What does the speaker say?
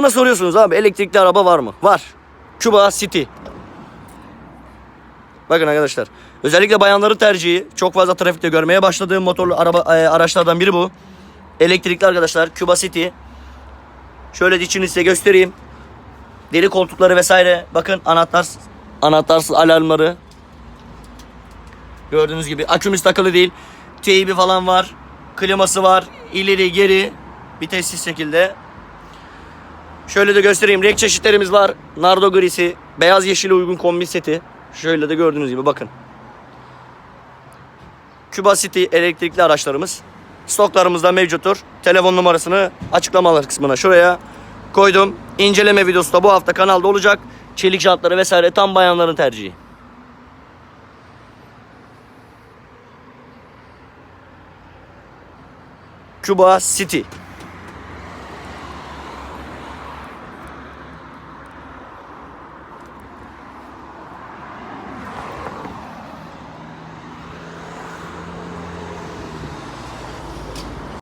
Bana soruyorsunuz abi elektrikli araba var mı? Var. Cuba City. Bakın arkadaşlar. Özellikle bayanların tercihi çok fazla trafikte görmeye başladığım motorlu araba e, araçlardan biri bu. Elektrikli arkadaşlar Cuba City. Şöyle içini size göstereyim. Deri koltukları vesaire. Bakın anahtar anahtarsız alarmları. Gördüğünüz gibi akümüz takılı değil. Teybi falan var. Kliması var. İleri geri vitessiz şekilde. Şöyle de göstereyim. Renk çeşitlerimiz var. Nardo grisi, beyaz yeşile uygun kombi seti. Şöyle de gördüğünüz gibi bakın. Cuba City elektrikli araçlarımız. Stoklarımızda mevcuttur. Telefon numarasını açıklamalar kısmına şuraya koydum. İnceleme videosu da bu hafta kanalda olacak. Çelik jantları vesaire tam bayanların tercihi. Cuba City.